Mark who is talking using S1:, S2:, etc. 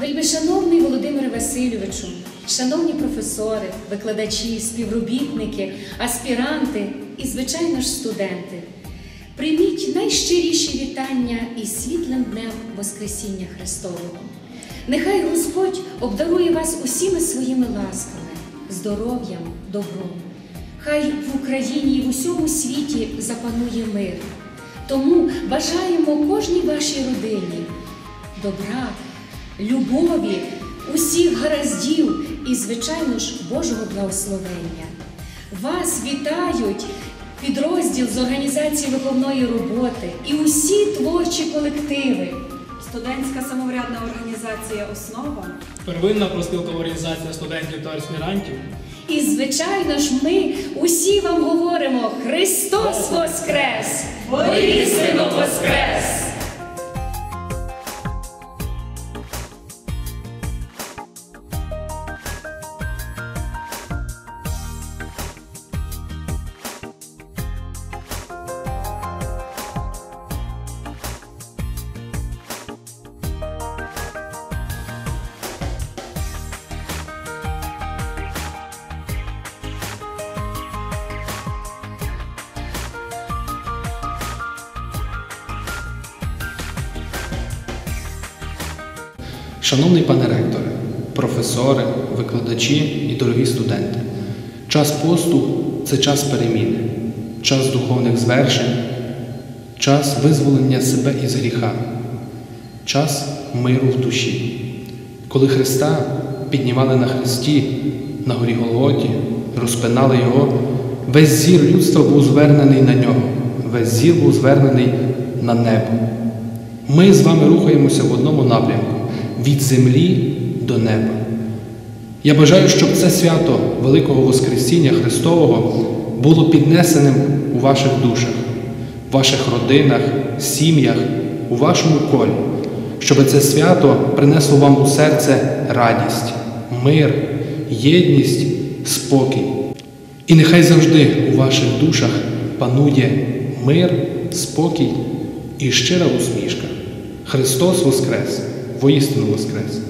S1: Вельмишановний Володимире Васильовичу, шановні професори, викладачі, співробітники, аспіранти і, звичайно ж, студенти, прийміть найщиріші вітання із світлим днем Воскресіння Христового. Нехай Господь обдарує вас усіми своїми ласками, здоров'ям, добром. Хай в Україні і в усьому світі запанує мир. Тому бажаємо кожній вашій родині добра, любові, усіх гараздів звичайно ж, Божого благословення. Вас вітають підрозділ з організації виховної роботи і усі творчі колективи.
S2: Студентська самоврядна організація Основа
S3: Первинна профспілкова організація студентів та аспірантів.
S1: І, звичайно ж, ми усі вам говоримо Христос Воскрес! Воістину Воскрес!
S4: Шановний пане ректоре, професори, викладачі і дорогі студенти, час посту це час переміни, час духовних звершень, час визволення себе із гріха, час миру в душі. Коли Христа піднімали на хресті, на горі Голготі, розпинали Його, весь зір людства був звернений на нього, весь зір був звернений на небо. Ми з вами рухаємося в одному напрямку від землі до неба. Я бажаю, щоб це свято Великого Воскресіння Христового було піднесеним у ваших душах, в ваших родинах, сім'ях, у вашому колі, щоб це свято принесло вам у серце радість, мир, єдність, спокій. І нехай завжди у ваших душах панує мир, спокій і щира усмішка. Христос Воскрес! Воістину Воскрес!